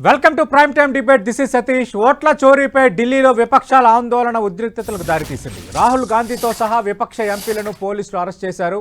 Welcome to prime time debate. This is Satish. ఓట్ల చోరీపై ఢిల్లీలో విపక్షాల ఆందోళన ఉద్రిక్తతలకు దారితీసింది. రాహుల్ గాంధీతో సహా విపక్ష ఎంపీలను పోలీసులు అరెస్ట్ చేశారు.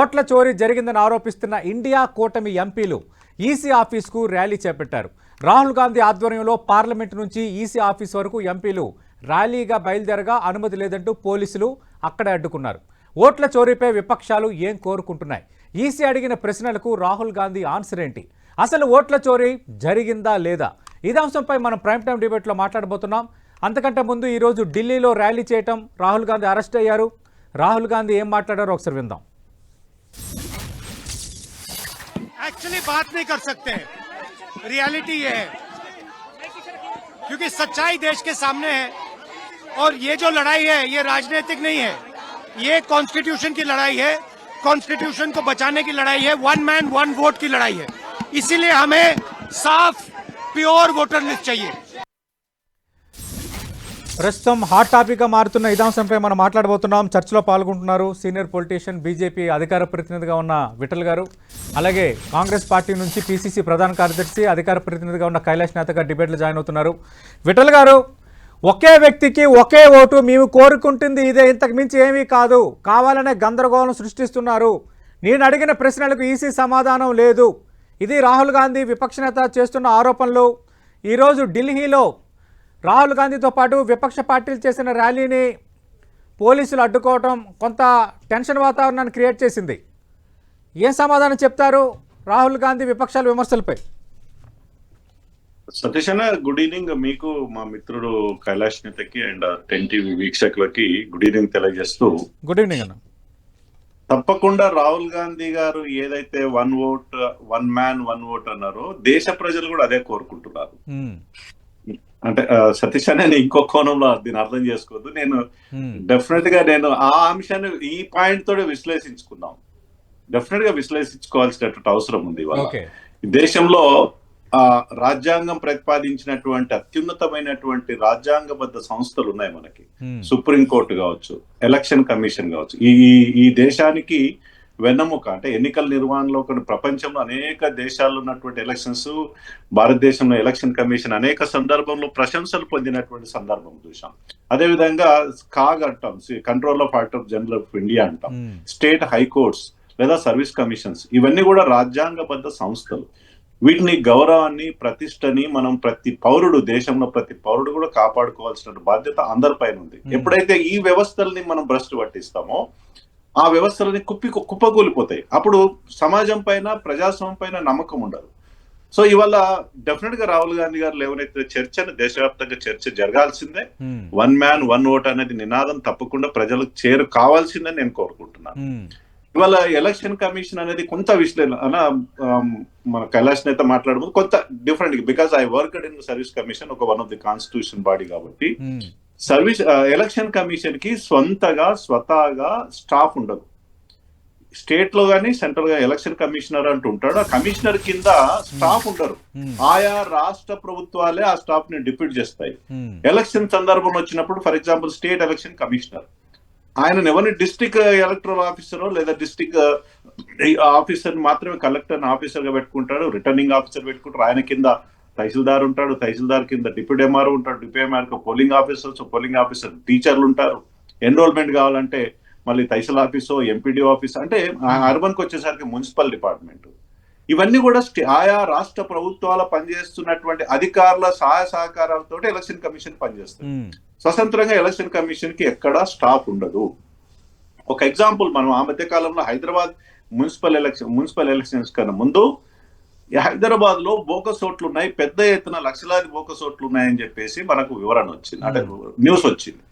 ఓట్ల చోరీ జరిగిందని ఆరోపిస్తున్న ఇండియా కూటమి ఎంపీలు ఈసీ ఆఫీస్కు ర్యాలీ చేపట్టారు. రాహుల్ గాంధీ ఆధ్వర్యంలో పార్లమెంట్ నుంచి ఈసీ ఆఫీస్ వరకు ఎంపీలు ర్యాలీగా బయలుదేరగా అనుమతి లేదంటూ పోలీసులు అక్కడే అడ్డుకున్నారు. ఓట్ల చోరీపై విపక్షాలు ఏం కోరుకుంటున్నాయి? ఈసీ అడిగిన ప్రశ్నలకు రాహుల్ గాంధీ ఆన్సర్ ఏంటి? అసలు ఓట్ల చోరీ జరిగిందా లేదా ఇదే అంశంపై మనం ప్రైమ్ టైం డిబేట్లో మాట్లాడబోతున్నాం అంతకంటే ముందు ఈరోజు ఢిల్లీలో ర్యాలీ చేయటం రాహుల్ గాంధీ అరెస్ట్ అయ్యారు రాహుల్ గాంధీ ఏం మాట్లాడారో ఒకసారి విందాం एक्चुअली बात नहीं कर सकते रियलिटी ये है क्योंकि सच्चाई देश के सामने है और ये जो लड़ाई है ये राजनीतिक नहीं है ये कॉन्स्टिट्यूशन की लड़ाई है कॉन्स्टिट्यूशन को बचाने की लड़ाई है वन मैन वन वोट की लड़ाई है इसीलिए हमें साफ प्योर वोटर लिस्ट चाहिए ప్రస్తుతం హాట్ టాపిక్గా మారుతున్న ఇదే అంశంపై మనం మాట్లాడబోతున్నాం చర్చలో పాల్గొంటున్నారు సీనియర్ పొలిటీషియన్ బీజేపీ అధికార ప్రతినిధిగా ఉన్న విఠల్ గారు అలాగే కాంగ్రెస్ పార్టీ నుంచి పీసీసీ ప్రధాన కార్యదర్శి అధికార ప్రతినిధిగా ఉన్న కైలాష్ నేత గారు డిబేట్లో జాయిన్ అవుతున్నారు విఠల్ గారు ఒకే వ్యక్తికి ఒకే ఓటు మేము కోరుకుంటుంది ఇదే ఇంతకు మించి ఏమీ కాదు కావాలనే గందరగోళం సృష్టిస్తున్నారు నేను అడిగిన ప్రశ్నలకు ఈసీ సమాధానం లేదు ఇది రాహుల్ గాంధీ విపక్ష నేత చేస్తున్న ఆరోపణలు. ఈరోజు ఢిల్లీలో రాహుల్ గాంధీతో పాటు విపక్ష పార్టీలు చేసిన ర్యాలీని పోలీసులు అడ్డుకోవటం కొంత టెన్షన్ వాతావరణాన్ని క్రియేట్ చేసింది. ఏం సమాధానం చెప్తారు రాహుల్ గాంధీ విపక్షాల విమర్శలపై? సతీష్ అన్న గుడ్ ఈవినింగ్ మీకు మా మిత్రుడు కైలాష్ నేతకి అండ్ టెన్ టీవీ వీక్షకులకి గుడ్ ఈవినింగ్ తెలియజేస్తూ గుడ్ ఈవినింగ్ అన్న. తప్పకుండా రాహుల్ గాంధీ గారు ఏదైతే one vote one man one vote అన్నారో దేశ ప్రజలు కూడా అదే కోరుకుంటున్నారు. అంటే సతీష్ అనే ఇంకో కోణంలో దీన్ని అర్థం చేసుకోవద్దు. నేను. డెఫినెట్గా నేను ఆ అంశాన్ని ఈ పాయింట్ తోనే విశ్లేషించుకున్నాం. డెఫినెట్గా విశ్లేషించుకోవాల్సినటువంటి అవసరం ఉంది దేశంలో రాజ్యాంగం ప్రతిపాదించినటువంటి అత్యున్నతమైనటువంటి రాజ్యాంగబద్ధ సంస్థలు ఉన్నాయి మనకి. మ్మ్. సుప్రీం కోర్టు కావచ్చు ఎలక్షన్ కమిషన్ కావచ్చు. ఈ ఈ- దేశానికి వెన్నెముక అంటే ఎన్నికల నిర్వహణలో కొన్ని ప్రపంచంలో అనేక దేశాల్లో ఉన్నటువంటి ఎలక్షన్స్ భారతదేశంలో ఎలక్షన్ కమిషన్ అనేక సందర్భంలో ప్రశంసలు పొందినటువంటి సందర్భం చూసాం అదేవిధంగా కాగ్ అంటాం control of art of general of India అంటాం. స్టేట్ హైకోర్ట్స్ లేదా సర్వీస్ కమిషన్స్ ఇవన్నీ కూడా రాజ్యాంగబద్ధ సంస్థలు. వీటిని గౌరవాన్ని ప్రతిష్టని మనం ప్రతి పౌరుడు దేశంలో ప్రతి పౌరుడు కూడా కాపాడుకోవాల్సిన బాధ్యత అందరిపైన ఉంది. ఎప్పుడైతే ఈ వ్యవస్థల్ని మనం భ్రష్టు పట్టిస్తామో ఆ వ్యవస్థలని కుప్పి కుప్పకూలిపోతాయి అప్పుడు సమాజం పైన ప్రజాస్వామ్యం పైన నమ్మకం ఉండదు సో ఇవాళ డెఫినెట్గా రాహుల్ గాంధీ గారు లేవనైతే చర్చను దేశవ్యాప్తంగా చర్చ జరగాల్సిందే. వన్ మ్యాన్ వన్ ఓట్ అనేది నినాదం తప్పకుండా ప్రజలకు చేరు కావాల్సిందని నేను కోరుకుంటున్నాను. ఇవాళ ఎలక్షన్ కమిషన్ అనేది కొంత విశ్లేషణ మన కైలాష్ నేత మాట్లాడుతుంది కొంత different because I worked in service commission ఒక one of the constitution body కాబట్టి. సర్వీస్ ఎలక్షన్ కమిషన్కి స్వంతగా స్వతహాగా స్టాఫ్ ఉండదు స్టేట్లో గానీ సెంట్రల్గా ఎలక్షన్ కమిషనర్ అంటూ ఉంటాడు ఆ కమిషనర్ కింద స్టాఫ్ ఉండరు మ్మ్. ఆయా రాష్ట్ర ప్రభుత్వాలే ఆ స్టాఫ్ని డిప్యూట్ చేస్తాయి. ఎలక్షన్ సందర్భం వచ్చినప్పుడు for example state election commissioner ఆయన ఎవరిని డిస్ట్రిక్ట్ ఎలక్టరల్ ఆఫీసర్ లేదా డిస్ట్రిక్ట్ ఆఫీసర్ మాత్రమే కలెక్టర్ ఆఫీసర్గా పెట్టుకుంటాడు రిటర్నింగ్ ఆఫీసర్ పెట్టుకుంటారు ఆయన కింద తహసీల్దార్ ఉంటాడు తహసీల్దార్ కింద డిప్యూటీ ఎంఆర్ఓ ఉంటాడు deputy MRO polling officers polling officer టీచర్లు ఉంటారు. ఎన్రోల్మెంట్ కావాలంటే మళ్ళీ తహసీల్ ఆఫీసో ఎంపీడీ ఆఫీస్ అంటే అర్బన్కి వచ్చేసరికి మున్సిపల్ డిపార్ట్మెంట్ ఇవన్నీ కూడా స్టే- ఆయా రాష్ట్ర ప్రభుత్వాల పనిచేస్తున్నటువంటి అధికారుల సహాయ సహకారాలతో ఎలక్షన్ కమిషన్ పనిచేస్తుంది. స్వతంత్రంగా ఎలక్షన్ కమిషన్కి ఎక్కడా స్టాఫ్ ఉండదు. ఒక ఎగ్జాంపుల్ మనం ఆ మధ్య కాలంలో Hyderabad municipal election municipal elections కన్నా ముందు హైదరాబాద్లో బోకస్ ఓట్లు ఉన్నాయి పెద్ద ఎత్తున లక్షలాది బోకస్ ఓట్లు ఉన్నాయని చెప్పేసి మనకు వివరణ వచ్చింది. అంటే న్యూస్ వచ్చింది.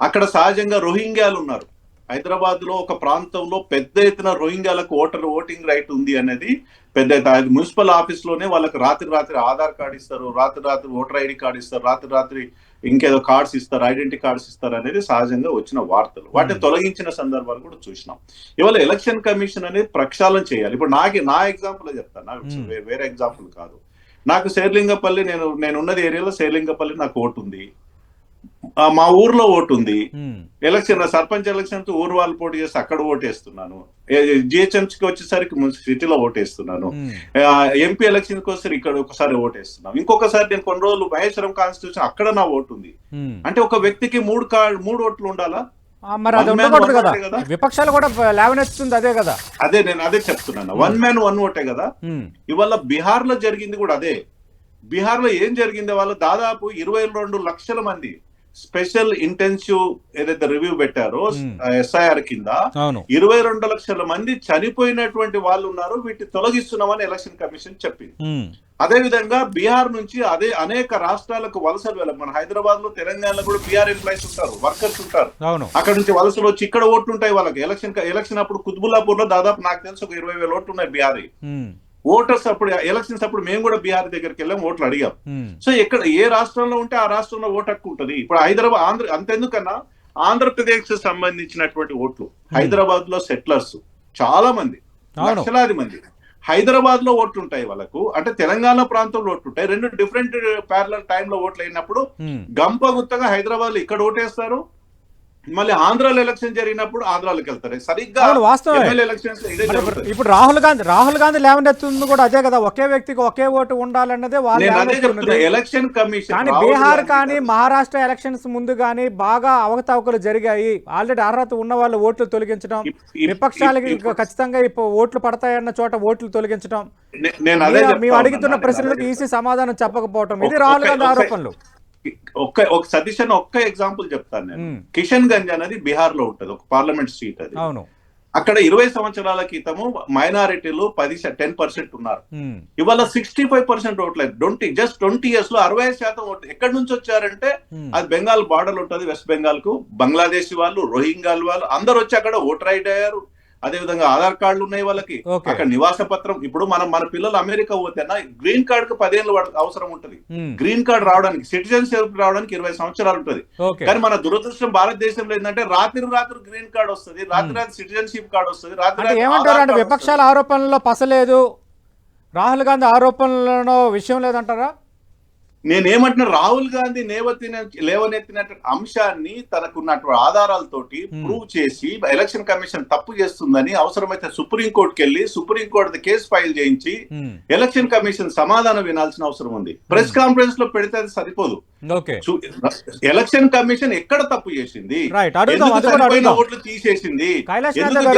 అక్కడ సహజంగా రోహింగ్యాలు ఉన్నారు. హైదరాబాద్లో ఒక ప్రాంతంలో పెద్ద ఎత్తున రోహింగ్యాలకు ఓటర్ ఓటింగ్ రైట్ ఉంది అనేది పెద్ద మున్సిపల్ ఆఫీస్లోనే వాళ్ళకి రాత్రి రాత్రి ఆధార్ కార్డు ఇస్తారు రాత్రి రాత్రి ఓటర్ ఐడి కార్డు ఇస్తారు రాత్రి రాత్రి ఇంకేదో కార్డ్స్ ఇస్తారు ఐడెంటిటీ కార్డ్స్ ఇస్తారు అనేది సహజంగా వచ్చిన వార్తలు. వాటిని తొలగించిన సందర్భాలు కూడా చూసినాం. ఇవాళ ఎలక్షన్ కమిషన్ అనేది ప్రక్షాళన చేయాలి. ఇప్పుడు నాకు నా ఎగ్జాంపుల్ చెప్తాను నాకు వేరే ఎగ్జాంపుల్ కాదు. నాకు శేర్లింగపల్లి నేను నేను ఉన్నది ఏరియాలో శేర్లింగపల్లి నాకు ఓటు ఉంది. మా ఊర్లో ఓటు ఉంది ఎలక్షన్ సర్పంచ్ ఎలక్షన్ ఊరు వాళ్ళు పోటీ చేస్తే అక్కడ ఓటేస్తున్నాను. జిహెచ్ఎంసీకి వచ్చేసరికి సిటీలో ఓటేస్తున్నాను. ఎంపీ ఎలక్షన్కి వస్తే ఇక్కడ ఒకసారి ఓటేస్తున్నాను. ఇంకొకసారి నేను కొన్ని రోజులు మహేశ్వరం కాన్స్టిట్యూషన్ అక్కడ నా ఓటు ఉంది. అంటే ఒక వ్యక్తికి మూడు కార్డు మూడు ఓట్లు ఉండాలా? మరి అది ఉండకూడదు కదా? విపక్షాలు కూడా లేవనెత్తుతుంది అదే కదా. అదే నేను అదే చెప్తున్నాను. వన్ మ్యాన్ వన్ ఓటే కదా? ఇవాళ బీహార్లో జరిగింది కూడా అదే. బీహార్లో ఏం జరిగింది? వాళ్ళు దాదాపు ఇరవై రెండు లక్షల మంది స్పెషల్ ఇంటెన్సివ్ ఏదైతే రివ్యూ పెట్టారో. ఎస్ఐఆర్ కింద ఇరవై రెండు లక్షల మంది చనిపోయినటువంటి వాళ్ళు ఉన్నారు వీటిని తొలగిస్తున్నామని ఎలక్షన్ కమిషన్ చెప్పింది. అదే విధంగా బీహార్ నుంచి అదే అనేక రాష్ట్రాలకు వలసలు వెళ్ళ మన హైదరాబాద్లో తెలంగాణలో కూడా బీహార్ ఎంప్లాయీస్ ఉంటారు వర్కర్స్ ఉంటారు. అక్కడ నుంచి వలసలు వచ్చి ఇక్కడ ఓట్లు ఉంటాయి వాళ్ళకి. ఎలక్షన్ ఎలక్షన్ అప్పుడు కుత్బుల్లాపూర్లో దాదాపు నాకు తెలిసి ఒక ఇరవై వేల ఓట్లు ఉన్నాయి బీహారీ. ఓటర్స్ అప్పుడు ఎలక్షన్స్ అప్పుడు మేము కూడా బీహార్ దగ్గరికి వెళ్ళాం ఓట్లు అడిగాం. సో ఎక్కడ ఏ రాష్ట్రంలో ఉంటే ఆ రాష్ట్రంలో ఓటు హక్కు ఉంటుంది. ఇప్పుడు హైదరాబాద్ ఆంధ్ర అంతెందుకన్నా ఆంధ్రప్రదేశ్ సంబంధించినటువంటి ఓట్లు హైదరాబాద్లో సెటిలర్స్ చాలా మంది. లక్షలాది మంది. హైదరాబాద్లో ఓట్లు ఉంటాయి వాళ్ళకు. అంటే తెలంగాణ ప్రాంతంలో ఓట్లు ఉంటాయి రెండు డిఫరెంట్ ప్యారలల్ టైంలో ఓట్లు అయినప్పుడు. గంప గుత్తగా హైదరాబాద్లో ఇక్కడ ఓటేస్తారు మళ్ళీ ఆంధ్రాలో ఎలక్షన్ జరిగినప్పుడు ఆంధ్రాలోకి వెళ్తారు. సరిగ్గా ఇప్పుడు- రాహుల్ గాంధీ రాహుల్ గాంధీ లేవనెత్తుంది కూడా అదే కదా. ఒకే వ్యక్తికి ఒకే ఓటు ఉండాలన్నదే వాళ్ళు ఎలక్షన్ కమిషన్ కానీ బీహార్ కానీ మహారాష్ట్ర ఎలక్షన్స్ ముందు కానీ బాగా అవకతవకలు జరిగాయి. ఆల్రెడీ అర్హత ఉన్న వాళ్ళు ఓట్లు తొలగించడం విపక్షాలకి ఖచ్చితంగా ఇప్పుడు ఓట్లు పడతాయన్న చోట ఓట్లు తొలగించడం. మేము అడుగుతున్న. ప్రశ్నలకు ఈసీ సమాధానం చెప్పకపోవటం. ఇది రాహుల్ గాంధీ ఆరోపణలు. ఒక్క ఒక సతీష్ అని ఒక్క ఎగ్జాంపుల్ చెప్తాను నేను. కిషన్ గంజ్ అనేది బీహార్లో ఉంటది ఒక పార్లమెంట్ సీట్ అది. అవును. అక్కడ ఇరవై సంవత్సరాల క్రితము మైనారిటీలు పది టెన్ పర్సెంట్ ఉన్నారు. ఇవాళ సిక్స్టీ ఫైవ్ పర్సెంట్ ఓట్లేదు ట్వంటీ జస్ట్ ట్వంటీ ఇయర్స్లో అరవై శాతం ఓట్లు ఎక్కడి నుంచి వచ్చారంటే అది బెంగాల్ బార్డర్ ఉంటది వెస్ట్ బెంగాల్కు బంగ్లాదేశ్ వాళ్ళు రోహింగాల్ వాళ్ళు అందరు వచ్చి అక్కడ ఓటర్ అయ్యారు. అదే విధంగా ఆధార్ కార్డులు ఉన్నాయి వాళ్ళకి. అక్కడ నివాస పత్రం ఇప్పుడు మనం మన పిల్లలు అమెరికా పోతేనా గ్రీన్ కార్డ్కు పదేళ్ళు అవసరం ఉంటది. గ్రీన్ కార్డ్ రావడానికి సిటిజన్షిప్ రావడానికి ఇరవై సంవత్సరాలు ఉంటది. కానీ మన దురదృష్టం భారతదేశంలో ఏంటంటే రాత్రి రాత్రి గ్రీన్ కార్డ్ వస్తుంది రాత్రి రాత్రి సిటిజన్షిప్ కార్డ్ వస్తుంది రాత్రి ఏమంటారు అంటే విపక్షాల ఆరోపణల్లో పసలేదు. రాహుల్ గాంధీ ఆరోపణలలో విషయం లేదంటారా? నేనేమంటున్నా రాహుల్ గాంధీ లేవతిన లేవనెత్తిన అంశాన్ని తనకున్నటువంటి ఆధారాలతోటి ప్రూవ్ చేసి ఎలక్షన్ కమిషన్ తప్పు చేస్తుందని అవసరమైతే సుప్రీం కోర్టుకి వెళ్ళి సుప్రీం కోర్టు కేసు ఫైల్ చేయించి ఎలక్షన్ కమిషన్ సమాధానం వినాల్సిన అవసరం ఉంది. ప్రెస్ కాన్ఫరెన్స్లో పెడితే అది సరిపోదు. ఎలక్షన్ కమిషన్ ఎక్కడ తప్పు చేసింది? ఓట్లు తీసేసింది?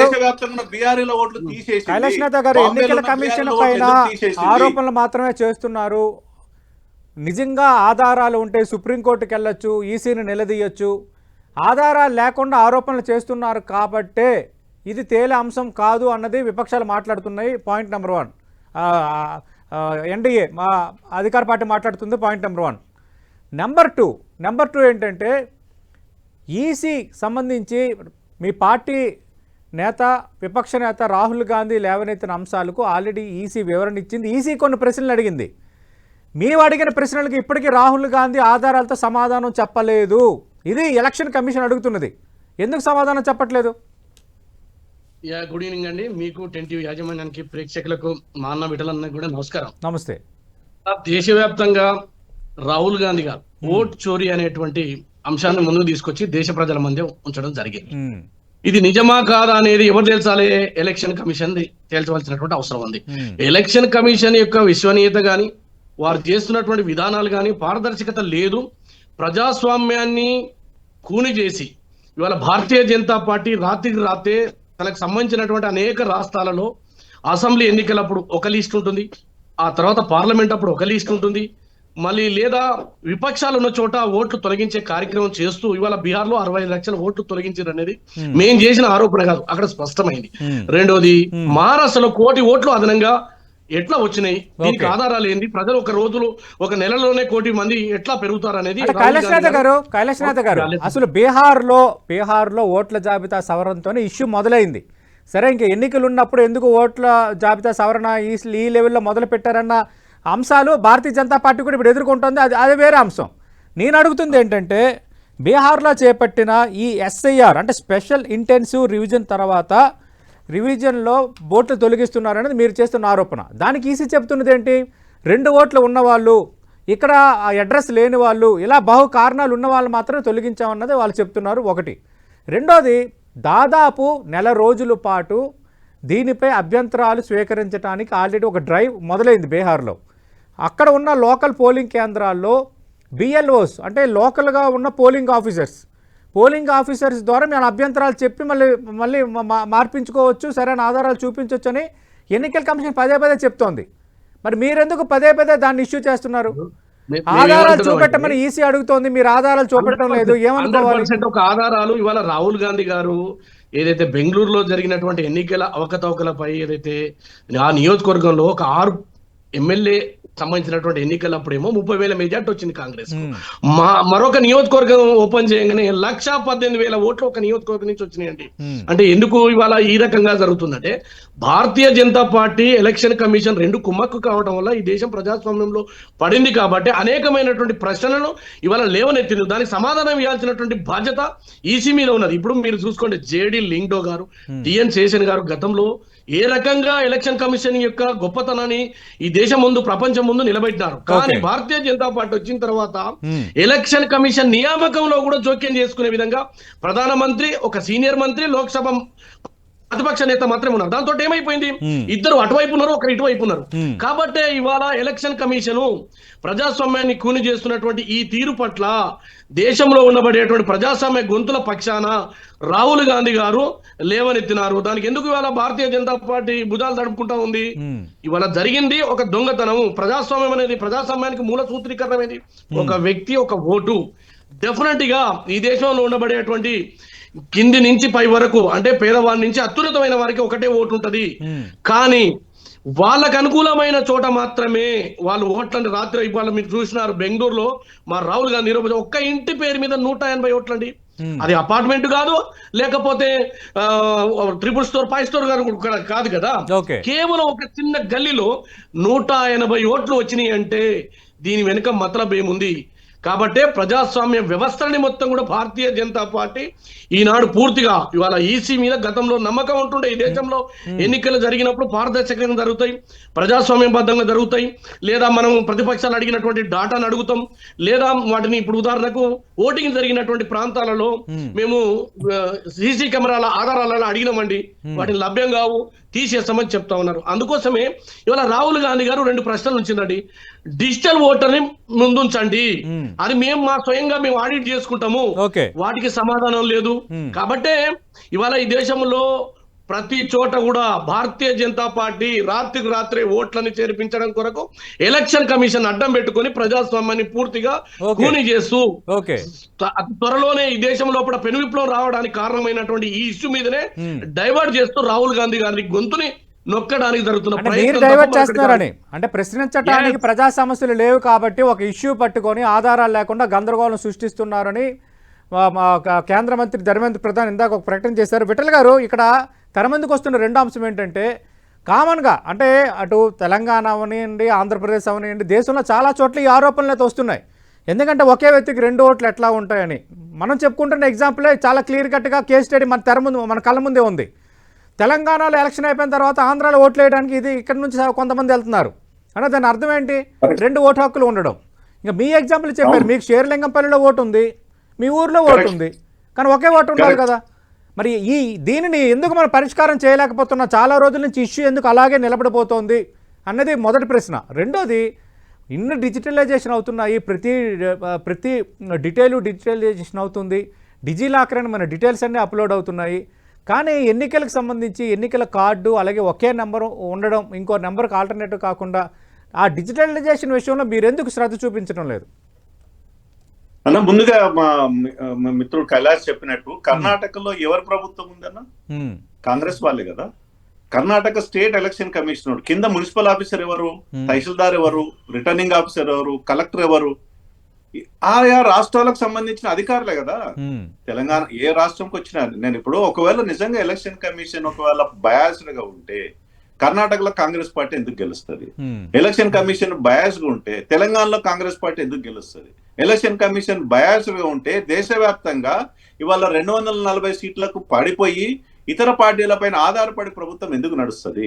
దేశవ్యాప్తంగా బీఆర్ఏలో ఓట్లు తీసేసింది? ఆరోపణలు మాత్రమే చేస్తున్నారు. నిజంగా ఆధారాలు ఉంటే సుప్రీంకోర్టుకి వెళ్ళొచ్చు ఈసీని నిలదీయొచ్చు. ఆధారాలు లేకుండా ఆరోపణలు చేస్తున్నారు కాబట్టే ఇది తేలే అంశం కాదు అన్నది విపక్షాలు మాట్లాడుతున్నాయి. Point number one. ఎన్డీఏ మా అధికార పార్టీ మాట్లాడుతుంది point number one. Number two number two ఏంటంటే ఈసీ సంబంధించి మీ పార్టీ నేత విపక్ష నేత రాహుల్ గాంధీ లేవనెత్తిన అంశాలకు ఆల్రెడీ ఈసీ వివరణ ఇచ్చింది. ఈసీ కొన్ని ప్రశ్నలు అడిగింది. మేము అడిగిన ప్రశ్నలకు ఇప్పటికీ రాహుల్ గాంధీ ఆధారాలతో సమాధానం చెప్పలేదు. ఇది ఎలక్షన్ కమిషన్ అడుగుతున్నది. ఎందుకు సమాధానం చెప్పట్లేదు? యా గుడ్ ఈవినింగ్ అండి. మీకు టెన్ టీవీ యాజమాన్యానికి ప్రేక్షకులకు మా అన్న కూడా నమస్కారం. నమస్తే. దేశవ్యాప్తంగా రాహుల్ గాంధీ గారు ఓట్ చోరీ అనేటువంటి అంశాన్ని ముందుకు తీసుకొచ్చి దేశ ప్రజల మధ్య ఉంచడం జరిగింది. ఇది నిజమా కాదా అనేది ఎవరు తేల్చాలి? ఎలక్షన్ కమిషన్ తేల్చవలసినటువంటి అవసరం ఉంది. ఎలక్షన్ కమిషన్ యొక్క విశ్వనీయత గాని వారు చేస్తున్నటువంటి విధానాలు కానీ పారదర్శకత లేదు. ప్రజాస్వామ్యాన్ని కూని చేసి ఇవాళ భారతీయ జనతా పార్టీ రాత్రికి రాత్రే తనకు సంబంధించినటువంటి అనేక రాష్ట్రాలలో అసెంబ్లీ ఎన్నికలప్పుడు ఒక లిస్ట్ ఉంటుంది. ఆ తర్వాత పార్లమెంట్ అప్పుడు ఒక లిస్ట్ ఉంటుంది. మళ్ళీ లేదా విపక్షాలు ఉన్న చోట ఓట్లు తొలగించే కార్యక్రమం చేస్తూ ఇవాళ బీహార్లో అరవై లక్షల ఓట్లు తొలగించారు అనేది మేం చేసిన ఆరోపణ కాదు. అక్కడ స్పష్టమైంది. Hmm. రెండోది మహారాష్ట్రలో కోటి ఓట్లు అదనంగా ఎట్లా వచ్చినాయి? దీనికి. ఆధారాలు ఏంది ప్రజలు ఒక రోజులో ఒక నెలలోనే కోటి మంది ఎట్లా పెరుగుతారు అనేది అంటే కైలాష్ నాథ్ గారు కైలాష్ నాథ్ గారు అసలు బీహార్లో బీహార్లో ఓట్ల జాబితా సవరణతోనే ఇష్యూ మొదలైంది. సరే ఇంక ఎన్నికలు ఉన్నప్పుడు ఎందుకు ఓట్ల జాబితా సవరణ ఈ ఈ లెవెల్లో మొదలు పెట్టారన్న అంశాలు భారతీయ జనతా పార్టీ కూడా ఇప్పుడు ఎదుర్కొంటుంది. అది అది వేరే అంశం. నేను అడుగుతుంది ఏంటంటే బీహార్లో చేపట్టిన ఈ ఎస్ఐఆర్ అంటే స్పెషల్ ఇంటెన్సివ్ రివిజన్ తర్వాత రివిజన్లో ఓట్లు తొలగిస్తున్నారనేది మీరు చేస్తున్న ఆరోపణ. దానికి ఈసీ చెప్తున్నది ఏంటి? రెండు ఓట్లు ఉన్నవాళ్ళు ఇక్కడ ఆ అడ్రస్ లేని వాళ్ళు ఇలా బహు కారణాలు ఉన్న వాళ్ళు మాత్రమే తొలగించామన్నది వాళ్ళు చెప్తున్నారు ఒకటి. రెండోది దాదాపు నెల రోజుల పాటు దీనిపై అభ్యంతరాలు స్వీకరించడానికి ఆల్రెడీ ఒక డ్రైవ్ మొదలైంది బీహార్లో. అక్కడ ఉన్న లోకల్ పోలింగ్ కేంద్రాల్లో బిఎల్ఓస్ అంటే లోకల్గా ఉన్న పోలింగ్ ఆఫీసర్స్ పోలింగ్ ఆఫీసర్స్ ద్వారా మేము అభ్యంతరాలు చెప్పి మళ్ళీ మళ్ళీ మార్పించుకోవచ్చు సరైన ఆధారాలు చూపించవచ్చు అని ఎన్నికల కమిషన్ పదే పదే చెప్తోంది. మరి మీరెందుకు పదే పదే దాన్ని ఇష్యూ చేస్తున్నారు? ఆధారాలు చూపెట్టమని ఈసీ అడుగుతోంది మీరు ఆధారాలు చూపెట్టడం లేదు ఏమనుకోవాలి? 100% ఒక ఆధారాలు ఇవాళ రాహుల్ గాంధీ గారు ఏదైతే బెంగళూరులో జరిగినటువంటి ఎన్నికల అవకతవకలపై ఏదైతే ఆ నియోజకవర్గంలో ఒక ఆరు ఎమ్మెల్యే సంబంధించినటువంటి ఎన్నికలప్పుడేమో ముప్పై వేల మెజార్టీ వచ్చింది కాంగ్రెస్. మా మరొక నియోజకవర్గం ఓపెన్ చేయగానే లక్ష పద్దెనిమిది వేల ఓట్లు ఒక నియోజకవర్గం నుంచి వచ్చినాయండి. అంటే ఎందుకు ఇవాళ ఈ రకంగా జరుగుతుందంటే Bharatiya Janata Party election commission రెండు కుమ్మక్కు కావడం వల్ల ఈ దేశం ప్రజాస్వామ్యంలో పడింది కాబట్టి అనేకమైనటువంటి ప్రశ్నలను ఇవాళ లేవనెత్తింది. దానికి సమాధానం ఇవ్వాల్సినటువంటి బాధ్యత ఈసీ మీద ఉన్నది. ఇప్పుడు మీరు చూసుకోండి జేడి లింగ్డో గారు టిఎన్ శేషన్ గారు గతంలో ఏ రకంగా ఎలక్షన్ కమిషన్ యొక్క గొప్పతనాన్ని ఈ దేశం ముందు ప్రపంచం ముందు నిలబెట్టినారు కానీ. భారతీయ జనతా పార్టీ వచ్చిన తర్వాత. ఎలక్షన్ కమిషన్ నియామకంలో కూడా జోక్యం చేసుకునే విధంగా ప్రధానమంత్రి ఒక సీనియర్ మంత్రి లోక్సభ ప్రతిపక్ష నేత మాత్రమే ఉన్నారు. దాంతో ఏమైపోయింది. ఇద్దరు అటువైపు ఉన్నారు ఒకరు ఇటువైపు ఉన్నారు. కాబట్టే ఇవాళ ఎలక్షన్ కమిషను ప్రజాస్వామ్యాన్ని కూని చేస్తున్నటువంటి ఈ తీరు పట్ల దేశంలో ఉండబడేటువంటి ప్రజాస్వామ్య గొంతుల పక్షాన రాహుల్ గాంధీ గారు లేవనెత్తినారు. దానికి ఎందుకు ఇవాళ భారతీయ జనతా పార్టీ భుజాలు తడుపుకుంటా ఉంది. ఇవాళ జరిగింది ఒక దొంగతనం ప్రజాస్వామ్యం అనేది ప్రజాస్వామ్యానికి మూల సూత్రీకరణమైంది. ఒక వ్యక్తి ఒక ఓటు. డెఫినెట్గా ఈ దేశంలో ఉండబడేటువంటి కింది నుంచి పై వరకు అంటే పేదవాడి నుంచి అత్యున్నతమైన వారికి ఒకటే ఓటు ఉంటది. కానీ వాళ్ళకు అనుకూలమైన చోట మాత్రమే వాళ్ళు ఓట్లని రాత్రి ఇవాళ మీరు చూసినారు బెంగళూరులో మా రాహుల్ గాంధీ నిరూపించారు ఒక్క ఇంటి పేరు మీద నూట ఎనభై ఓట్లండి. అది అపార్ట్మెంట్ కాదు లేకపోతే ట్రిపుల్ స్టోర్ ఫైవ్ స్టోర్ గారు కూడా కాదు కదా కేవలం ఒక చిన్న గల్లీలో నూట ఎనభై ఓట్లు వచ్చినాయి అంటే దీని వెనుక మతలబ్ ఏముంది? కాబట్టే ప్రజాస్వామ్య వ్యవస్థని మొత్తం కూడా భారతీయ జనతా పార్టీ ఈనాడు పూర్తిగా ఇవాళ ఈసీ మీద గతంలో నమ్మకం ఉంటుండే. ఈ దేశంలో ఎన్నికలు జరిగినప్పుడు పారదర్శకంగా జరుగుతాయి ప్రజాస్వామ్యబద్ధంగా జరుగుతాయి లేదా మనం ప్రతిపక్షాలు అడిగినటువంటి డాటాను అడుగుతాం లేదా వాటిని ఇప్పుడు ఉదాహరణకు ఓటింగ్ జరిగినటువంటి ప్రాంతాలలో మేము. సీసీ కెమెరాల ఆధారాలను అడిగినామండి. వాటిని లభ్యం కావు తీసేస్తామని చెప్తా ఉన్నారు. అందుకోసమే ఇవాళ రాహుల్ గాంధీ గారు రెండు ప్రశ్నలు ఉంచిందండి. డిజిటల్ ఓటర్ని ముందుంచండి. అది మేము మా స్వయంగా మేము ఆడిట్ చేసుకుంటాము వాటికి సమాధానం లేదు. కాబట్టే ఇవాళ ఈ దేశంలో ప్రతి చోట కూడా భారతీయ జనతా పార్టీ రాత్రికి రాత్రే ఓట్లని చేర్పించడం కొరకు ఎలక్షన్ కమిషన్ అడ్డం పెట్టుకొని ప్రజాస్వామ్యాన్ని పూర్తిగా. కూని చేస్తూ త్వరలోనే ఈ దేశం లోపల పెను విప్లవం రావడానికి కారణమైనటువంటి ఈ ఇష్యూ మీదనే. డైవర్ట్ చేస్తూ రాహుల్ గాంధీ గారి గొంతుని నొక్కడానికి జరుగుతున్న అంటే మీరు డైవర్ట్ చేస్తున్నారని. అంటే ప్రశ్నించడానికి. ప్రజా సమస్యలు లేవు కాబట్టి ఒక ఇష్యూ పట్టుకొని ఆధారాలు లేకుండా గందరగోళం సృష్టిస్తున్నారని కేంద్ర మంత్రి ధర్మేంద్ర ప్రధాన్ ఇందాక ఒక ప్రకటన చేశారు. విఠల్ గారు ఇక్కడ తెర ముందుకు వస్తున్న రెండో అంశం ఏంటంటే కామన్గా అంటే అటు తెలంగాణ అవనివ్వండి ఆంధ్రప్రదేశ్ అవనివ్వండి దేశంలో చాలా చోట్ల ఈ ఆరోపణలు అయితే వస్తున్నాయి. ఎందుకంటే ఒకే వ్యక్తికి రెండు ఓట్లు ఎట్లా ఉంటాయని. మనం చెప్పుకుంటున్న ఎగ్జాంపులే చాలా క్లియర్ కట్గా కేస్ స్టడీ మన తెర ముందు మన కళ్ళ ముందే ఉంది. తెలంగాణలో ఎలక్షన్ అయిపోయిన తర్వాత ఆంధ్రాలో ఓట్లు వేయడానికి ఇది ఇక్కడ నుంచి కొంతమంది వెళ్తున్నారు. అంటే దాని అర్థం ఏంటి? రెండు ఓటు హక్కులు ఉండడం. ఇంకా మీ ఎగ్జాంపుల్ చెప్పారు. మీకు షేర్లింగంపల్లిలో ఓటు ఉంది. మీ ఊర్లో ఓటు. ఉంది. కానీ ఒకే ఓటు ఉండాలి. కదా. మరి ఈ దీనిని ఎందుకు మనం పరిష్కారం చేయలేకపోతున్నా? చాలా రోజుల నుంచి ఇష్యూ ఎందుకు అలాగే నిలబడిపోతోంది అన్నది మొదటి ప్రశ్న. రెండోది ఇన్ని డిజిటలైజేషన్ అవుతున్నాయి. ప్రతి ప్రతి డీటెయిల్ డిజిటలైజేషన్ అవుతుంది. డిజిలాకర్ అని మన డీటెయిల్స్ అన్నీ అప్లోడ్ అవుతున్నాయి. కానీ ఎన్నికలకు సంబంధించి ఎన్నికల కార్డు అలాగే ఒకే నెంబర్ ఉండడం ఇంకో నెంబర్కి ఆల్టర్నేటివ్ కాకుండా ఆ డిజిటలైజేషన్ విషయంలో మీరు ఎందుకు శ్రద్ధ చూపించడం లేదు? అన్న ముందుగా మా మిత్రుడు కైలాస్ చెప్పినట్టు కర్ణాటకలో ఎవరి ప్రభుత్వం ఉందన్న. కాంగ్రెస్ వాళ్ళే కదా. కర్ణాటక స్టేట్ ఎలక్షన్ కమిషనర్ కింద మున్సిపల్ ఆఫీసర్ ఎవరు. తహసీల్దార్ ఎవరు? రిటర్నింగ్ ఆఫీసర్ ఎవరు? కలెక్టర్ ఎవరు? ఆయా రాష్ట్రాలకు సంబంధించిన అధికారులే కదా. తెలంగాణ ఏ రాష్ట్రంకి వచ్చినా నేను ఇప్పుడు ఒకవేళ నిజంగా ఎలక్షన్ కమిషన్ ఒకవేళ బయాస్డ్గా ఉంటే కర్ణాటకలో కాంగ్రెస్ పార్టీ ఎందుకు గెలుస్తుంది. ఎలక్షన్ కమిషన్ బయాస్డ్గా ఉంటే తెలంగాణలో కాంగ్రెస్ పార్టీ ఎందుకు గెలుస్తుంది ఎలక్షన్ కమిషన్ బయాస్డ్గా ఉంటే దేశవ్యాప్తంగా ఇవాళ రెండు వందల నలభై సీట్లకు పడిపోయి ఇతర పార్టీలపైన ఆధారపడి ప్రభుత్వం ఎందుకు నడుస్తుంది?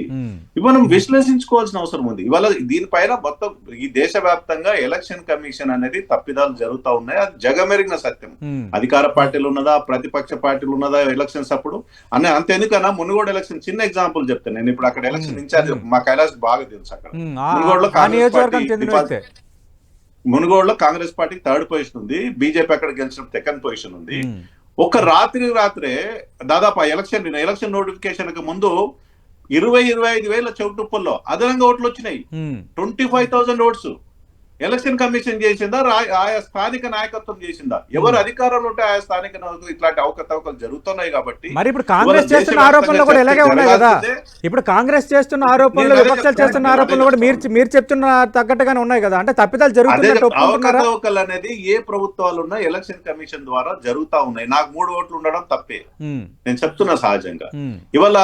ఇవి మనం విశ్లేషించుకోవాల్సిన అవసరం ఉంది. ఇవాళ దీనిపైన మొత్తం ఈ దేశవ్యాప్తంగా ఎలక్షన్ కమిషన్ అనేది తప్పిదాలు జరుగుతా ఉన్నాయి. అది జగమెరిగిన సత్యం. అధికార పార్టీలు ఉన్నదా? ప్రతిపక్ష పార్టీలు ఉన్నదా? ఎలక్షన్స్ అప్పుడు? అనే అంత ఎందుకన్నా మునుగోడు ఎలక్షన్ చిన్న ఎగ్జాంపుల్ చెప్తాను నేను. ఇప్పుడు అక్కడ ఎలక్షన్ ఇన్ఛార్జ్ మా కైలాస్ బాగా తెలుసు అక్కడ. మునుగోడులో కాంగ్రెస్ పార్టీ మునుగోడులో కాంగ్రెస్ పార్టీకి థర్డ్ పొజిషన్ ఉంది. బీజేపీ అక్కడ గెలిచిన సెకండ్ పొజిషన్ ఉంది. ఉమ్, ఒక రాత్రి రాత్రే దాదాపు ఎలక్షన్ ఎలక్షన్ నోటిఫికేషన్కి ముందు ఇరవై ఇరవై ఐదు వేల చౌటుప్పల్లో అదనంగా ఓట్లు వచ్చినాయి. Twenty five thousand votes. Election commission చేసిందా? ఆయా స్థానిక నాయకత్వం చేసిందా? ఎవరు అధికారంలో ఉంటే ఆయా స్థానిక ఇట్లాంటి అవకతవకలు జరుగుతున్నాయి కాబట్టి మరి ఇప్పుడు కాంగ్రెస్ చేస్తున్న ఆరోపణలు కూడా ఇలాగే ఉన్నాయి కదా. ఇప్పుడు కాంగ్రెస్ చేస్తున్న ఆరోపణలు విపక్షాలు చేస్తున్న ఆరోపణలు కూడా మీరు. మీరు చెప్తున్న తగ్గట్టుగానే ఉన్నాయి కదా? అంటే తప్పిదాలు ఒప్పుకుంటున్నారా? అవకతవకలు అనేది ఏ ప్రభుత్వాలు ఉన్నా ఎలక్షన్ కమిషన్ ద్వారా జరుగుతా ఉన్నాయి. నాకు మూడు ఓట్లు ఉండడం తప్పే. ఉమ్, నేను చెప్తున్నా సహజంగా. ఉమ్, ఇవాళ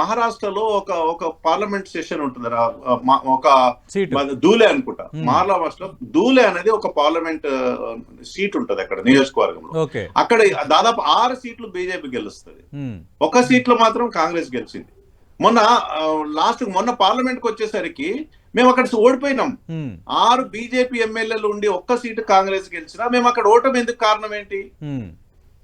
మహారాష్ట్రలో ఒక ఒక పార్లమెంట్ సెషన్ ఉంటుంది ఒక దూలే అనుకుంటా. Hmm. మహారాష్ట్రలో దూలే అనేది ఒక పార్లమెంట్ సీట్ ఉంటది అక్కడ నియోజకవర్గంలో. అక్కడ దాదాపు ఆరు సీట్లు బీజేపీ గెలుస్తుంది. ఒక సీట్లో మాత్రం కాంగ్రెస్ గెలిచింది. మొన్న లాస్ట్ మొన్న పార్లమెంట్కి వచ్చేసరికి మేము అక్కడ ఓడిపోయినాం. ఆరు బీజేపీ ఎమ్మెల్యేలు ఉండి ఒక్క సీటు కాంగ్రెస్ గెలిచినా మేము అక్కడ ఓటమి ఎందుకు కారణం ఏంటి.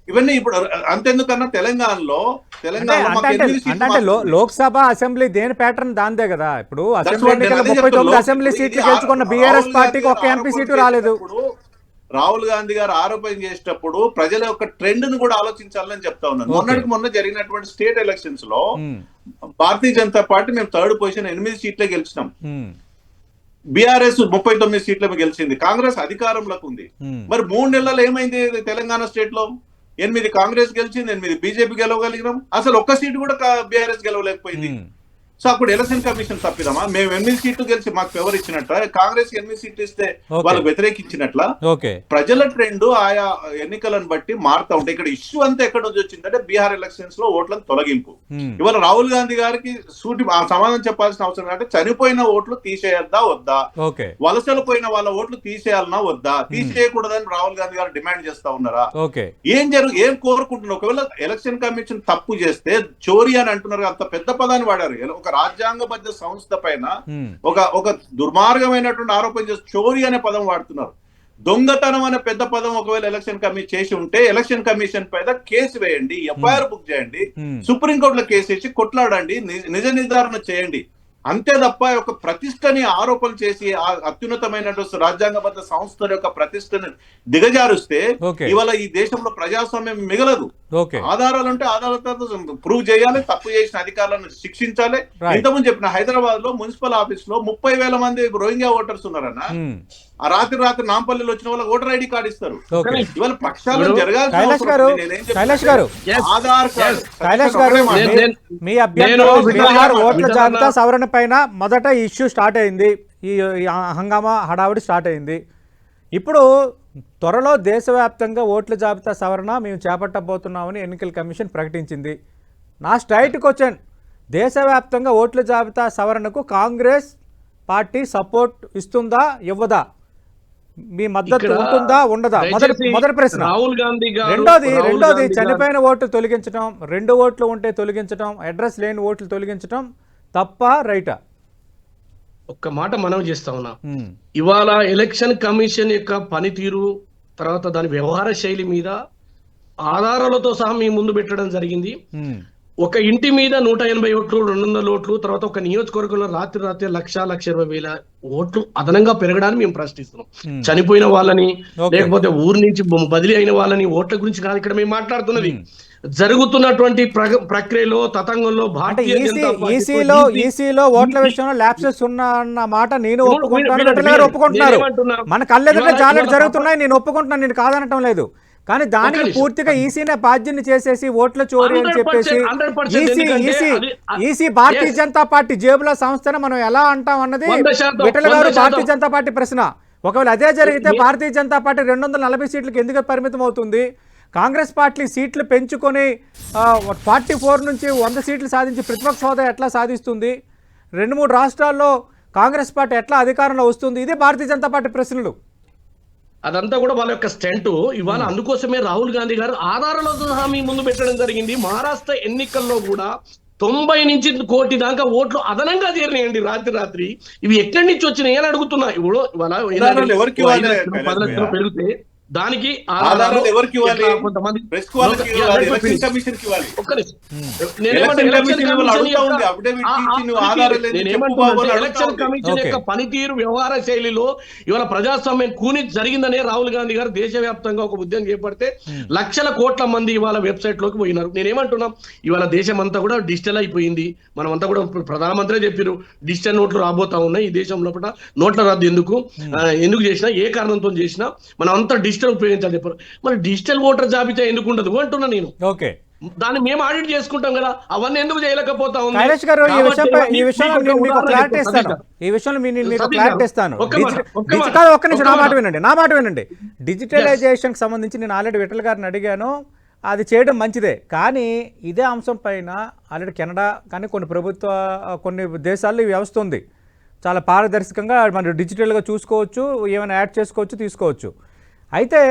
ఇవన్నీ ఇప్పుడు అంతెందుకన్నా తెలంగాణలో తెలంగాణలో. లోక్సభ అసెంబ్లీ దేని ప్యాటర్న్ దాందే కదా. ఇప్పుడు అసెంబ్లీ ముప్పై. తొమ్మిది సీట్లు గెలుచుకున్న బీఆర్ఎస్ పార్టీకి ఒక ఎంపీ సీటు రాలేదు. రాహుల్ గాంధీ గారు ఆరోపణ చేసేటప్పుడు ప్రజల యొక్క ట్రెండ్ను కూడా ఆలోచించాలని చెప్తా ఉన్నాను. మొన్నటికి మొన్న జరిగినటువంటి స్టేట్ ఎలక్షన్స్లో భారతీయ జనతా పార్టీ మేము థర్డ్ పొజిషన్ ఎనిమిది సీట్లే గెలిచినాం. బీఆర్ఎస్ ముప్పై తొమ్మిది సీట్ల గెలిచింది. కాంగ్రెస్ అధికారంలోకి ఉంది. మరి మూడు నెలలు ఏమైంది తెలంగాణ స్టేట్లో ఎనిమిది కాంగ్రెస్ గెలిచింది ఎనిమిది బీజేపీ గెలవగలిగినాం. అసలు ఒక్క సీటు కూడా బీఆర్ఎస్ గెలవలేకపోయింది. సో అప్పుడు ఎలక్షన్ కమిషన్ తప్పిదమా? మేము ఎనిమిది సీట్లు గెలిచి మాకు ఎవరు ఇచ్చినట్ట కాంగ్రెస్ ఎనిమిది సీట్లు ఇస్తే. వాళ్ళు వ్యతిరేకించినట్ల? ప్రజల ట్రెండ్ ఆయా ఎన్నికలను బట్టి మారుతా ఉంటాయి ఇక్కడ ఇష్యూ అంతా ఎక్కడ నుంచి వచ్చిందంటే బీహార్ ఎలక్షన్స్లో ఓట్లను తొలగింపు ఇవాళ రాహుల్ గాంధీ గారికి సూటి ఆ సమాధానం చెప్పాల్సిన అవసరం అంటే చనిపోయిన ఓట్లు తీసేయద్దా వద్దా? వలసలు పోయిన వాళ్ళ ఓట్లు తీసేయాలన్నా వద్దా? తీసేయకూడదని రాహుల్ గాంధీ గారు డిమాండ్ చేస్తా ఉన్నారా? ఓకే. ఏం జరుగు ఏం కోరుకుంటున్నారు? ఒకవేళ ఎలక్షన్ కమిషన్ తప్పు చేస్తే చోరీ అని అంటున్నారు అంత పెద్ద పదాన్ని వాడారు. ఒక రాజ్యాంగబద్ధ సంస్థ పైన ఒక ఒక దుర్మార్గమైనటువంటి ఆరోపణ చేసి చోరీ అనే పదం వాడుతున్నారు. దొంగతనం అనే పెద్ద పదం ఒకవేళ ఎలక్షన్ కమిషన్ చేసి ఉంటే ఎలక్షన్ కమిషన్ పైన కేసు వేయండి ఎఫ్ఐఆర్ బుక్ చేయండి. సుప్రీంకోర్టులో కేసు వేసి కొట్లాడండి నిజ నిర్ధారణ చేయండి. అంతే తప్ప ఒక ప్రతిష్టని ఆరోపణ చేసి ఆ అత్యున్నతమైనటువంటి రాజ్యాంగబద్ధ సంస్థల యొక్క ప్రతిష్టని దిగజారుస్తే. ఇవాళ ఈ దేశంలో ప్రజాస్వామ్యం మిగలదు. ఆధారాలు ఉంటే ఆధారాలతో ప్రూవ్ చేయాలి తప్పు చేసిన అధికారులను శిక్షించాలి. ఇంతకుముందు చెప్పిన హైదరాబాద్లో మున్సిపల్ ఆఫీస్లో ముప్పై వేల మంది రోహింగ్యా ఓటర్స్ ఉన్నారన్న. ఉమ్, ఆ రాత్రి రాత్రి నాంపల్లిలో వచ్చిన వాళ్ళకి ఓటర్ ఐడి కార్డు ఇస్తారు. ఇవాళ మాట. నేను- మీ- బీహార్ ఓట్ల జాబితా సవరణ పైన మొదట ఇష్యూ స్టార్ట్ అయింది. ఈ ఈ హంగామా హడావుడి స్టార్ట్ అయింది. ఇప్పుడు త్వరలో దేశవ్యాప్తంగా ఓట్ల జాబితా సవరణ మేము చేపట్టబోతున్నామని ఎన్నికల కమిషన్ ప్రకటించింది. నా స్ట్రైట్ క్వశ్చన్ దేశవ్యాప్తంగా ఓట్ల జాబితా సవరణకు కాంగ్రెస్ పార్టీ సపోర్ట్ ఇస్తుందా? ఇవ్వదా? మీ మద్దతు ఉంటుందా ఉండదా? మొదటి మొదటి ప్రశ్న. రాహుల్ గాంధీ గారు రెండోది రెండోది చనిపోయిన ఓట్లు తొలగించడం రెండు ఓట్లు ఉంటే తొలగించడం అడ్రస్ లేని ఓట్లు తొలగించడం తప్ప రైటా? ఒక్క మాట మనం చేస్తా ఉన్నా. ఇవాళ ఎలక్షన్ కమిషన్ యొక్క పనితీరు తర్వాత దాని వ్యవహార శైలి మీద ఆధారాలతో సహా మీ ముందు పెట్టడం జరిగింది. ఒక ఇంటి మీద నూట ఎనభై ఓట్లు రెండు వందల ఓట్లు తర్వాత ఒక నియోజకవర్గంలో రాత్రి రాత్రి లక్ష లక్ష ఇరవై వేల ఓట్లు అదనంగా పెరగడానికి మేము ప్రశ్నిస్తున్నాం Hmm. చనిపోయిన వాళ్ళని. లేకపోతే ఊరు నుంచి బదిలీ అయిన వాళ్ళని ఓట్ల గురించి కాదు ఇక్కడ మేము మాట్లాడుతున్నది Hmm. జరుగుతున్నటువంటి ప్ర- ప్రక్రియలో తతంగంలో భారతీయ ఈసీలో ఓట్ల విషయంలో ల్యాప్సెస్ ఉన్నా అన్న మాట నేను ఒప్పుకుంటాను ఒప్పుకుంటున్నారు? మన కళ్ళెదుట ఇవాళ జరుగుతున్నాయి నేను ఒప్పుకుంటున్నాను నేను కాదనటం లేదు కానీ దానికి. పూర్తిగా ఈసీనే బాధ్యని చేసేసి ఓట్ల చోరీ అని 100% చెప్పేసి 100% EC EC EC Bharatiya. Janata Party జేబుల సంస్థను మనం ఎలా అంటాం అన్నది విఠల్ గారు. భారతీయ జనతా పార్టీ ప్రశ్న ఒకవేళ అదే జరిగితే భారతీయ జనతా పార్టీ రెండు వందల నలభై సీట్లకు ఎందుకు పరిమితం అవుతుంది కాంగ్రెస్ పార్టీ సీట్లు పెంచుకొని ఫార్టీ ఫోర్ నుంచి వంద సీట్లు సాధించి ప్రతిపక్ష హోదా ఎట్లా సాధిస్తుంది రెండు మూడు రాష్ట్రాల్లో కాంగ్రెస్ పార్టీ ఎట్లా అధికారంలో వస్తుంది ఇదే భారతీయ జనతా పార్టీ ప్రశ్నలు అదంతా కూడా వాళ్ళ యొక్క స్టెంట్. ఇవాళ అందుకోసమే రాహుల్ గాంధీ గారు ఆధారాలతో సహా మీ ముందు పెట్టడం జరిగింది. మహారాష్ట్ర ఎన్నికల్లో కూడా తొంభై నుంచి కోటి దాకా ఓట్లు అదనంగా చేరినాయండి రాత్రి రాత్రి. ఇవి ఎక్కడి నుంచి వచ్చినాయి అని అడుగుతున్నా. ఇప్పుడు పెరిగితే దానికి ఎవరికి కొంతమంది? ఎలక్షన్. కమిషన్ అడుగుతా యొక్క-. పనితీరు వ్యవహార శైలిలో ఇవాళ ప్రజాస్వామ్యం కూని జరిగిందనే రాహుల్ గాంధీ గారు దేశవ్యాప్తంగా ఒక ఉద్యమం చేపడితే లక్షల కోట్ల మంది ఇవాళ వెబ్సైట్లోకి పోయినారు. నేనేమంటున్నా? ఇవాళ దేశం అంతా కూడా డిజిటల్ అయిపోయింది. మనం అంతా కూడా ప్రధానమంత్రి చెప్పారు డిజిటల్ నోట్లు రాబోతా ఉన్నాయి ఈ దేశం లోపల. నోట్ల రద్దు ఎందుకు? ఆ, ఎందుకు చేసినా? ఏ కారణంతో చేసినా? మనం అంతా డిజిటల్ ఉపయోగించాలి. చెప్పారు మరి డిజిటల్ ఓటర్ జాబితా ఎందుకు ఉండదు? అంటున్నా నేను. ఓకే. దాన్ని మేము ఆడిట్ చేసుకుంటాం కదా. అవన్నీ ఎందుకు చేయలేకపోతా ఉంది? ఈ విషయంలో మీకు క్లారిటీ ఇస్తాను. ఈ విషయంలో మీకు క్లారిటీ ఇస్తాను. ఒక్క నిమిషం నా మాట మాట. వినండి నా మాట వినండి. డిజిటలైజేషన్కి సంబంధించి నేను ఆల్రెడీ విఠల్ గారిని అడిగాను. అది చేయడం మంచిదే. కానీ ఇదే అంశం పైన ఆల్రెడీ కెనడా కానీ కొన్ని ప్రభుత్వ కొన్ని దేశాల్లో ఈ వ్యవస్థ ఉంది. చాలా పారదర్శకంగా మనం డిజిటల్గా చూసుకోవచ్చు ఏమైనా యాడ్ చేసుకోవచ్చు తీసుకోవచ్చు. అయితే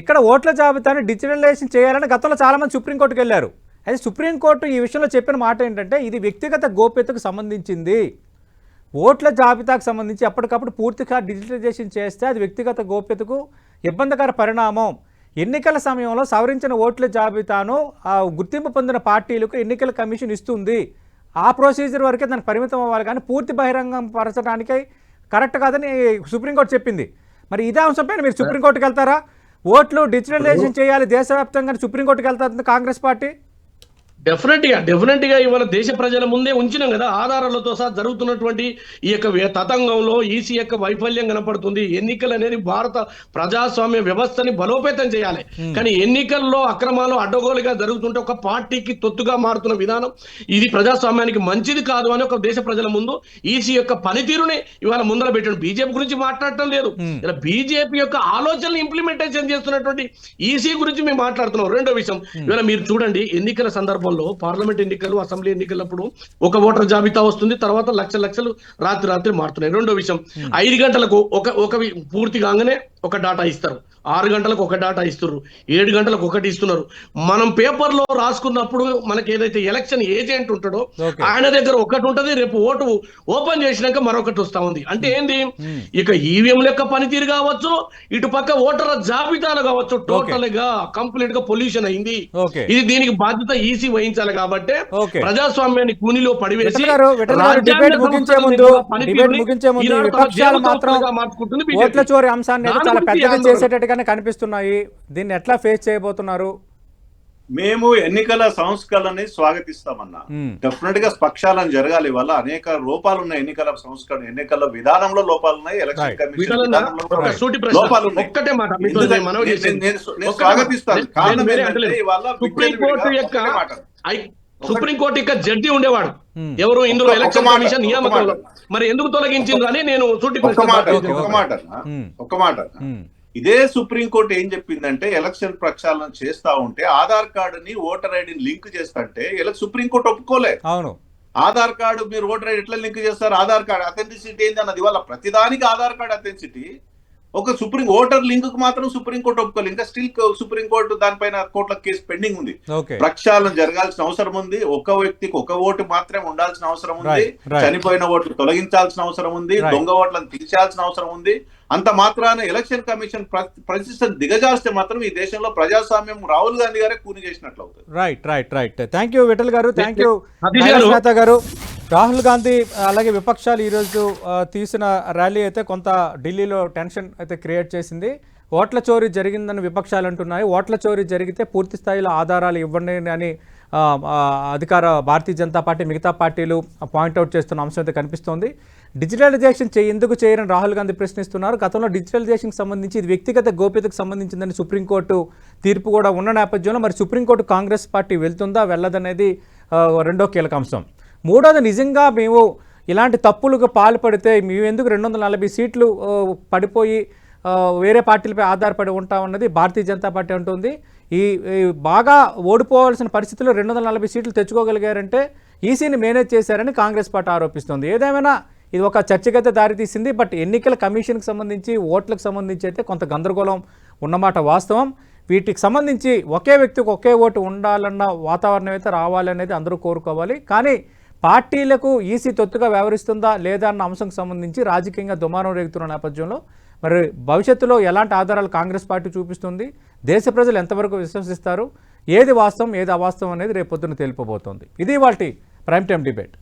ఇక్కడ ఓట్ల జాబితాను డిజిటలైజేషన్ చేయాలని గతంలో చాలామంది సుప్రీంకోర్టుకి వెళ్ళారు. అయితే సుప్రీంకోర్టు ఈ విషయంలో చెప్పిన మాట ఏంటంటే ఇది వ్యక్తిగత గోప్యతకు సంబంధించింది. ఓట్ల జాబితాకు సంబంధించి ఎప్పటికప్పుడు పూర్తిగా డిజిటలైజేషన్ చేస్తే అది వ్యక్తిగత గోప్యతకు ఇబ్బందికర పరిణామం. ఎన్నికల సమయంలో సవరించిన ఓట్ల జాబితాను ఆ గుర్తింపు పొందిన పార్టీలకు ఎన్నికల కమిషన్ ఇస్తుంది. ఆ ప్రొసీజర్ వరకే దానికి పరిమితం అవ్వాలి కానీ పూర్తి బహిరంగం పరచడానికి కరెక్ట్ కాదని సుప్రీంకోర్టు చెప్పింది. మరి ఇదే అంశంపైన మీరు సుప్రీంకోర్టుకి వెళ్తారా? ఓట్లు డిజిటలైజేషన్ చేయాలి దేశవ్యాప్తంగా సుప్రీంకోర్టుకి వెళ్తుంది కాంగ్రెస్ పార్టీ? డెఫినెట్గా డెఫినెట్గా ఇవాళ దేశ ప్రజల ముందే ఉంచినాం కదా. ఆధారాలతో సహా జరుగుతున్నటువంటి ఈ యొక్క తతంగంలో ఈసీ యొక్క వైఫల్యం కనపడుతుంది. ఎన్నికలు అనేది భారత ప్రజాస్వామ్య వ్యవస్థని బలోపేతం చేయాలి. కానీ ఎన్నికల్లో అక్రమాలు అడ్డగోలుగా జరుగుతుంటే ఒక పార్టీకి తొత్తుగా మారుతున్న విధానం ఇది ప్రజాస్వామ్యానికి మంచిది కాదు అని ఒక దేశ ప్రజల ముందు ఈసీ యొక్క పనితీరుని ఇవాళ ముందర పెట్టాడు. బీజేపీ గురించి మాట్లాడటం లేదు. ఇలా బీజేపీ యొక్క ఆలోచనలు ఇంప్లిమెంటేషన్ చేస్తున్నటువంటి ఈసీ గురించి మేము మాట్లాడుతున్నాం. రెండో విషయం. ఇవాళ మీరు చూడండి ఎన్నికల సందర్భంలో పార్లమెంట్ ఎన్నికలు అసెంబ్లీ ఎన్నికలప్పుడు ఒక ఓటర్ జాబితా వస్తుంది తర్వాత లక్ష లక్షలు రాత్రి రాత్రి మారుతున్నాయి. రెండో విషయం ఐదు గంటలకు ఒక ఒక పూర్తి కాగానే ఒక డాటా ఇస్తారు. ఆరు గంటలకు ఒక డాటా ఇస్తున్నారు ఏడు గంటలకు ఒకటి ఇస్తున్నారు. మనం పేపర్లో రాసుకున్నప్పుడు మనకి ఏదైతే ఎలక్షన్ ఏజెంట్ ఉంటాడో. ఆయన దగ్గర ఒకటి ఉంటది రేపు ఓటు ఓపెన్ చేసినాక మరొకటి వస్తా ఉంది. అంటే ఏంది? ఇక ఈవీఎం లెక్క పనితీరు కావచ్చు ఇటు పక్క ఓటర్ల జాబితాలు కావచ్చు టోటల్గా కంప్లీట్గా పొల్యూషన్ అయింది. ఇది దీనికి బాధ్యత ఈసీ వహించాలి కాబట్టి. ప్రజాస్వామ్యాన్ని కూనిలో పడివేసి మార్చుకుంటుంది చేసేటట్టుగానే కనిపిస్తున్నాయి. దీన్ని ఎట్లా ఫేస్ చేయబోతున్నారు? మేము ఎన్నికల సంస్కరణని స్వాగతిస్తామన్నా. డెఫినెట్గా పక్షాలను జరగాలి. వల్ల అనేక లోపాలు ఉన్నాయి ఎన్నికల సంస్కరణ ఎన్నికల విధానంలో లోపాలు ఉన్నాయి ఎలక్షన్. కమిషన్ ఒక. లోపాలు నేను స్వాగతిస్తాను. సుప్రీంకోర్టు యొక్క జడ్జి ఉండేవాడు. ఎవరు? ఇందులో ఎలక్షన్ కమిషన్ నియామకంలో. మరి ఎందుకు తొలగించిండ్రు అని నేను సూటి ఒక్క ప్రశ్న మాట. ఒక్క మాట ఇదే సుప్రీంకోర్టు ఏం చెప్పిందంటే ఎలక్షన్ ప్రక్షాళన చేస్తా ఉంటే ఆధార్ కార్డుని ఓటర్ ఐడిని లింక్ చేస్తంటే ఇలా సుప్రీంకోర్టు ఒప్పుకోలే. అవును. ఆధార్ కార్డు మీరు ఓటర్ ఐడి ఎట్లా లింక్ చేస్తారు? ఆధార్ కార్డు అథెంటిసిటీ ఏంది అన్నది. వాళ్ళ ప్రతిదానికి ఆధార్ కార్డు అథెంటిసిటీ. ఒక సుప్రీం ఓటర్ లింక్కు మాత్రం సుప్రీంకోర్టు ఒప్పుకోలేదు ఇంకా స్టిల్ సుప్రీంకోర్టు దానిపైన కోర్టుల కేసు పెండింగ్ ఉంది. ప్రక్షాళన జరగాల్సిన అవసరం ఉంది. ఒక వ్యక్తికి ఒక ఓటు మాత్రమే ఉండాల్సిన అవసరం ఉంది. చనిపోయిన ఓట్లు తొలగించాల్సిన అవసరం ఉంది. దొంగ ఓట్లను తీసేయాల్సిన అవసరం ఉంది. అంత మాత్రాన ఎలక్షన్ కమిషన్ ప్ర- ప్రతిష్ట దిగజాస్తే మాత్రం ఈ దేశంలో ప్రజాస్వామ్యం రాహుల్ గాంధీ గారే కూని చేసినట్లు అవుతుంది right right right thank you Vittal గారు థ్యాంక్ యూ గారు. రాహుల్ గాంధీ అలాగే విపక్షాలు ఈరోజు తీసిన ర్యాలీ అయితే కొంత ఢిల్లీలో టెన్షన్ అయితే క్రియేట్ చేసింది. ఓట్ల చోరీ జరిగిందని విపక్షాలు అంటున్నాయి. ఓట్ల చోరీ జరిగితే పూర్తి స్థాయిలో ఆధారాలు ఇవ్వండి అని అధికార భారతీయ జనతా పార్టీ మిగతా పార్టీలు పాయింట్అవుట్ చేస్తున్న అంశం అయితే కనిపిస్తోంది. డిజిటలైజేషన్ చేయి ఎందుకు చేయరని రాహుల్ గాంధీ ప్రశ్నిస్తున్నారు. గతంలో డిజిటలైజేషన్కి సంబంధించి ఇది వ్యక్తిగత గోప్యతకు సంబంధించిందని సుప్రీంకోర్టు తీర్పు కూడా ఉన్న నేపథ్యంలో మరి సుప్రీంకోర్టు కాంగ్రెస్ పార్టీ వెళ్తుందా వెళ్ళదనేది రెండో కీలక అంశం. మూడోది నిజంగా మేము ఇలాంటి తప్పులకు పాల్పడితే మేము ఎందుకు రెండు వందల నలభై సీట్లు పడిపోయి వేరే పార్టీలపై ఆధారపడి ఉంటామన్నది భారతీయ జనతా పార్టీ అంటుంది. ఈ ఈ బాగా ఓడిపోవాల్సిన పరిస్థితుల్లో రెండు వందల నలభై సీట్లు తెచ్చుకోగలిగారంటే ఈసీని మేనేజ్ చేశారని కాంగ్రెస్ పార్టీ ఆరోపిస్తుంది. ఏదేమైనా ఇది ఒక చర్చకైతే దారితీసింది బట్ ఎన్నికల కమిషన్కి సంబంధించి ఓట్లకు సంబంధించి అయితే కొంత గందరగోళం ఉన్నమాట వాస్తవం. వీటికి సంబంధించి ఒకే వ్యక్తికి ఒకే ఓటు ఉండాలన్న వాతావరణం అయితే రావాలనేది అందరూ కోరుకోవాలి. కానీ పార్టీలకు ఈసీ తొత్తుగా వ్యవహరిస్తుందా లేదా అన్న అంశంకి సంబంధించి రాజకీయంగా దుమారం రేగుతున్న నేపథ్యంలో మరి భవిష్యత్తులో ఎలాంటి ఆధారాలు కాంగ్రెస్ పార్టీ చూపిస్తుంది దేశ ప్రజలు ఎంతవరకు విశ్వసిస్తారు ఏది వాస్తవం ఏది అవాస్తవం అనేది రేపొద్దున తెలిపబోతోంది. ఇది వాటి ప్రైమ్ టైం డిబేట్.